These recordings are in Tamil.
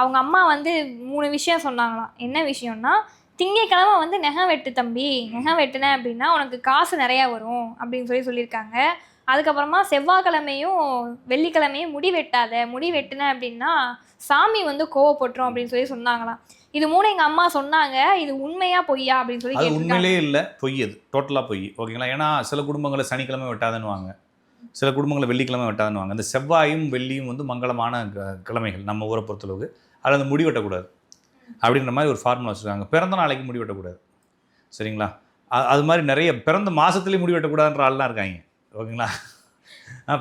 அவங்க அம்மா வந்து மூணு விஷயம் சொன்னாங்களாம். என்ன விஷயம்னா திங்கக்கிழமை வந்து நெகம் வெட்டு தம்பி நெகம் வெட்டின அப்படின்னா உனக்கு காசு நிறையா வரும் அப்படின்னு சொல்லி சொல்லியிருக்காங்க. அதுக்கப்புறமா செவ்வாய்க்கிழமையும் வெள்ளிக்கிழமையும் முடி வெட்டாத முடி வெட்டின அப்படின்னா சாமி வந்து கோவப்பட்டுரும் அப்படின்னு சொல்லி சொன்னாங்களாம். இது மூணு எங்கள் அம்மா சொன்னாங்க இது உண்மையா பொய்யா அப்படின்னு சொல்லி உண்மையிலே இல்லை பொய் அது. டோட்டலாக பொய். ஓகேங்களா? ஏன்னா சில குடும்பங்களை சனிக்கிழமை வெட்டாதுன்னுவாங்க. சில குடும்பங்களை வெள்ளிக்கிழமை வெட்டாதுன்னுவாங்க. இந்த செவ்வாயும் வெள்ளியும் வந்து மங்களமான கிழமைகள் நம்ம ஊரை பொறுத்தளவுக்கு. அதில் அந்த முடி வெட்டக்கூடாது. அப்படின்ற மாதிரி ஒரு ஃபார்முலா வச்சுருக்காங்க. பிறந்த நாளைக்கு முடி வெட்டக்கூடாது. சரிங்களா? அது மாதிரி நிறைய பிறந்த மாதத்துலேயே முடி வெட்டக்கூடாதுன்ற ஆள்லாம் இருக்காங்க. ஓகேங்களா?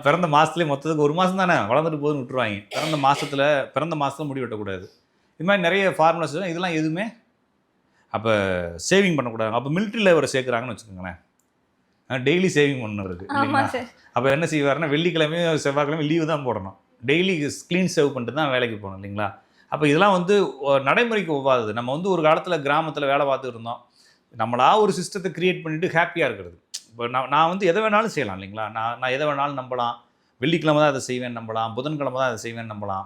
பிறந்த மாதத்துலேயே மொத்தத்துக்கு ஒரு மாதம் தானே? வளர்ந்துட்டு போதுன்னு விட்டுருவாங்க. பிறந்த மாதத்தில் பிறந்த மாதத்துல முடி வெட்டக்கூடாது. இது மாதிரி நிறைய ஃபார்முலாஸ் இதெல்லாம் எதுவுமே அப்போ சேவிங் பண்ணக்கூடாது. அப்போ மிலிட்ரியில் இவரை சேர்க்குறாங்கன்னு வச்சுக்கோங்களேன். டெய்லி சேவிங் சார் அப்போ என்ன செய்வாருன்னா வெள்ளிக்கிழமையும் செவ்வாய்க்கிழமையும் லீவு தான் போடணும். டெய்லி க்ளீன் சேவ் பண்ணிட்டு தான் வேலைக்கு போகணும். இல்லைங்களா? அப்போ இதெல்லாம் வந்து நடைமுறைக்கு ஒவ்வாதது. நம்ம வந்து ஒரு காலத்தில் கிராமத்தில் வேலை பார்த்துட்டு இருந்தோம். நம்மளா ஒரு சிஸ்டத்தை கிரியேட் பண்ணிட்டு ஹாப்பியாக இருக்கிறது. இப்போ நான் நான் வந்து எதை வேணாலும் செய்யலாம் இல்லைங்களா? நான் நான் எதை வேணாலும் நம்பலாம். வெள்ளிக்கிழமை தான் அதை செய்வேன் நம்பலாம். புதன்கிழமை தான் அதை செய்வேன் நம்பலாம்.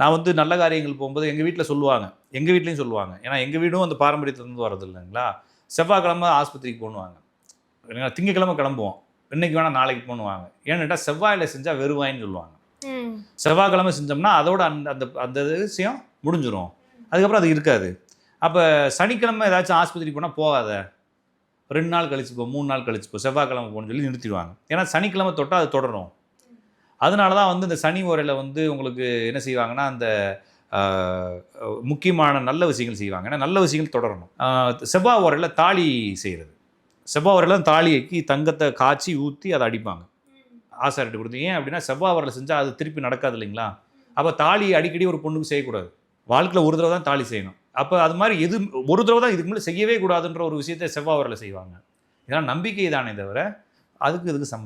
நான் வந்து நல்ல காரியங்கள் போகும்போது எங்கள் வீட்டில் சொல்லுவாங்க. எங்கள் வீட்லேயும் சொல்லுவாங்க. ஏன்னா எங்கள் வீடும் அந்த பாரம்பரியத்துலேருந்து வரது இல்லைங்களா? செவ்வாய்க்கிழமை ஆஸ்பத்திரிக்கு போகணுவாங்க இல்லைங்களா? திங்கக்கிழமை கிளம்புவோம். இன்னைக்கு வேணால் நாளைக்கு போகணுவாங்க ஏன்னுட்டா செவ்வாயில் செஞ்சால் வெறுவாயின்னு சொல்லுவாங்க. செவ்வாய்க்கிழமை செஞ்சோம்னா அதோட அந்த அந்த அந்த விஷயம் முடிஞ்சிடும் அதுக்கப்புறம் அது இருக்காது. அப்போ சனிக்கிழமை ஏதாச்சும் ஆஸ்பத்திரிக்கு போனால் போகாத. ரெண்டு நாள் கழிச்சு போ மூணு நாள் கழிச்சு போ செவ்வாய்க்கிழமை போகணும்னு சொல்லி நிறுத்திடுவாங்க. ஏன்னா சனிக்கிழமை தொட்டால் அது தொடரும். அதனால தான் வந்து இந்த சனி உரையில் வந்து உங்களுக்கு என்ன செய்வாங்கன்னா அந்த முக்கியமான நல்ல விஷயங்கள் செய்வாங்க. ஏன்னா நல்ல விஷயங்கள் தொடரணும். செவ்வாய் உரையில் தாலி செய்கிறது செவ்வாய் உரையில் தாலிக்கு தங்கத்தை காய்ச்சி ஊற்றி அதை அடிப்பாங்க. ஆசாரிட்டு கொடுத்து. ஏன் அப்படின்னா செவ்வாய் உரையில் செஞ்சால் அது திருப்பி நடக்காது இல்லைங்களா? அப்போ தாலி அடிக்கடி ஒரு பொண்ணுக்கு செய்யக்கூடாது. வாழ்க்கையில் ஒரு தடவை தான் தாலி செய்யணும். அப்போ அது மாதிரி எது ஒரு தடவை தான் இதுக்கு மேலே செய்யவே கூடாதுன்ற ஒரு விஷயத்தை செவ்வாய் வரல செய்வாங்க. இதெல்லாம் நம்பிக்கை தானே தவிர அதுக்கு இதுக்கு சம்மந்தம்